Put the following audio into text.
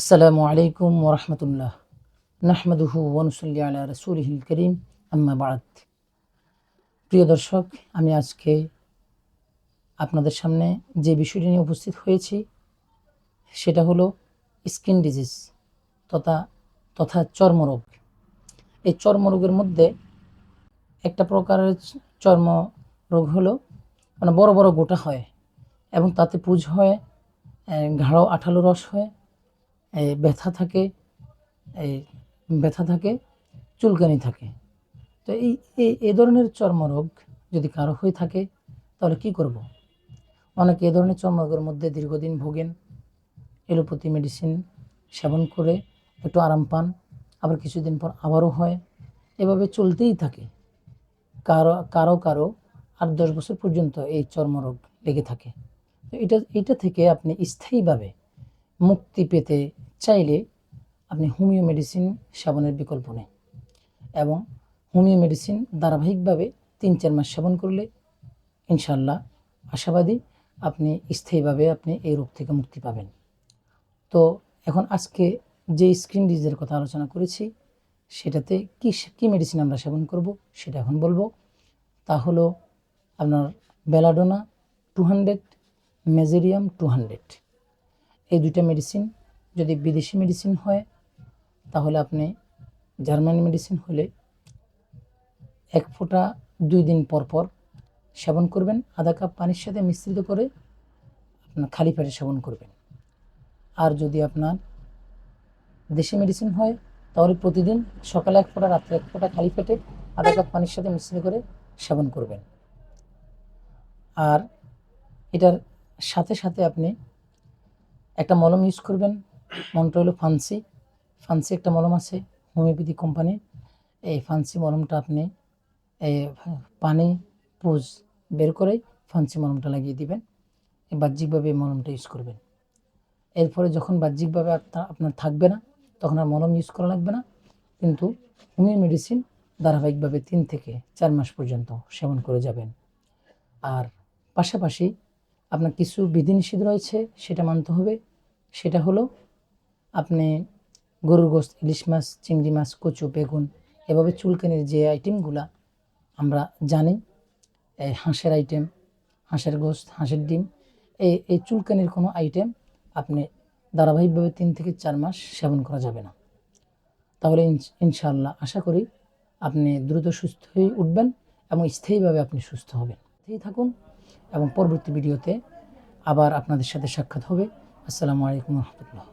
আসসালামু আলাইকুম ওরহমতুল্লাহ নাহমাদুহু ওয়ানুসল্লি আলা রসুলহিল করিম, আম্মা বাদ। প্রিয় দর্শক, আমি আজকে আপনাদের সামনে যে বিষয়টি নিয়ে উপস্থিত হয়েছি, সেটা হলো স্কিন ডিজিজ তথা তথা চর্মরোগ। এই চর্মরোগের মধ্যে একটা প্রকারের চর্ম রোগ হলো মানে বড় বড় গোটা হয় এবং তাতে পুজ হয় গাঢ় আঠালো রস হয় ব্যথা থাকে এই ব্যথা থাকে, চুলকানি থাকে। তো এই এই, এ ধরনের চর্মরোগ যদি কারও হয়ে থাকে, তাহলে কি করব। অনেকে এ ধরনের চর্মরোগের মধ্যে দীর্ঘদিন ভোগেন, এলোপ্যাথি মেডিসিন সেবন করে একটু আরাম পান, আবার কিছুদিন পর আবারও হয়। এভাবে চলতেই থাকে। কারও কারও কারও আট দশ বছর পর্যন্ত এই চর্মরোগ লেগে থাকে। তো এটা এটা থেকে আপনি স্থায়ীভাবে মুক্তি পেতে চাইলে আপনি হোমিও মেডিসিন সেবনের বিকল্প নেই এবং হোমিও মেডিসিন ধারাবাহিকভাবে তিন চার মাস সেবন করলে ইনশাল্লাহ আশাবাদী আপনি স্থায়ীভাবে আপনি এই রোগ থেকে মুক্তি পাবেন। তো এখন আজকে যে স্ক্রিন ডিজিজের কথা আলোচনা করেছি, সেটাতে কী কী মেডিসিন আমরা সেবন করব সেটা এখন বলব। তা হলো আপনার belladonna two hundred, mezereum two hundred. এই দুইটা মেডিসিন যদি বিদেশি মেডিসিন হয়, তাহলে আপনি জার্মানি মেডিসিন হলে এক ফোঁটা দুই দিন পর পর সেবন করবেন, আধা কাপ পানির সাথে মিশ্রিত করে আপনার খালি পেটে সেবন করবেন। আর যদি আপনার দেশি মেডিসিন হয়, তাহলে প্রতিদিন সকালে এক ফোঁটা, রাত্রে এক ফোঁটা খালি পেটে আধা কাপ পানির সাথে মিশ্রিত করে সেবন করবেন। আর এটার সাথে সাথে আপনি একটা মলম ইউজ করবেন মলমটা হলো ফান্সি ফান্সি একটা মলম আছে, হোমিওপ্যাথি কোম্পানি এই ফান্সি মলমটা আপনি পানি, পুজ বের করে ফান্সি মলমটা লাগিয়ে দিবেন। বাহ্যিকভাবে এই মলমটা ইউজ করবেন। এরপরে যখন বাহ্যিকভাবে আপনার থাকবে না, তখন আর মলম ইউজ করা লাগবে না। কিন্তু হোমিও মেডিসিন ধারাবাহিকভাবে তিন থেকে চার মাস পর্যন্ত সেবন করে যাবেন। আর পাশাপাশি আপনার কিছু বিধিনিষেধ রয়েছে, সেটা মানতে হবে। সেটা হলো আপনি গরুর গোস্ত, ইলিশ মাছ, চিংড়ি মাছ, কচু, বেগুন এভাবে চুলকানির যে আইটেমগুলা আমরা জানি, এই হাঁসের আইটেম হাঁসের গোস্ত, হাঁসের ডিম, এই এই চুলকানির কোনো আইটেম আপনি ধারাবাহিকভাবে তিন থেকে চার মাস সেবন করা যাবে না। তাহলে ইনশ- ইনশাআল্লাহ আশা করি আপনি দ্রুত সুস্থ হয়ে উঠবেন এবং স্থায়ীভাবে আপনি সুস্থ হবেন। স্থায়ী থাকুন এবং পরবর্তী ভিডিওতে আবার আপনাদের সাথে সাক্ষাৎ হবে। আসসালামু আলাইকুম রহমতুল্লাহ।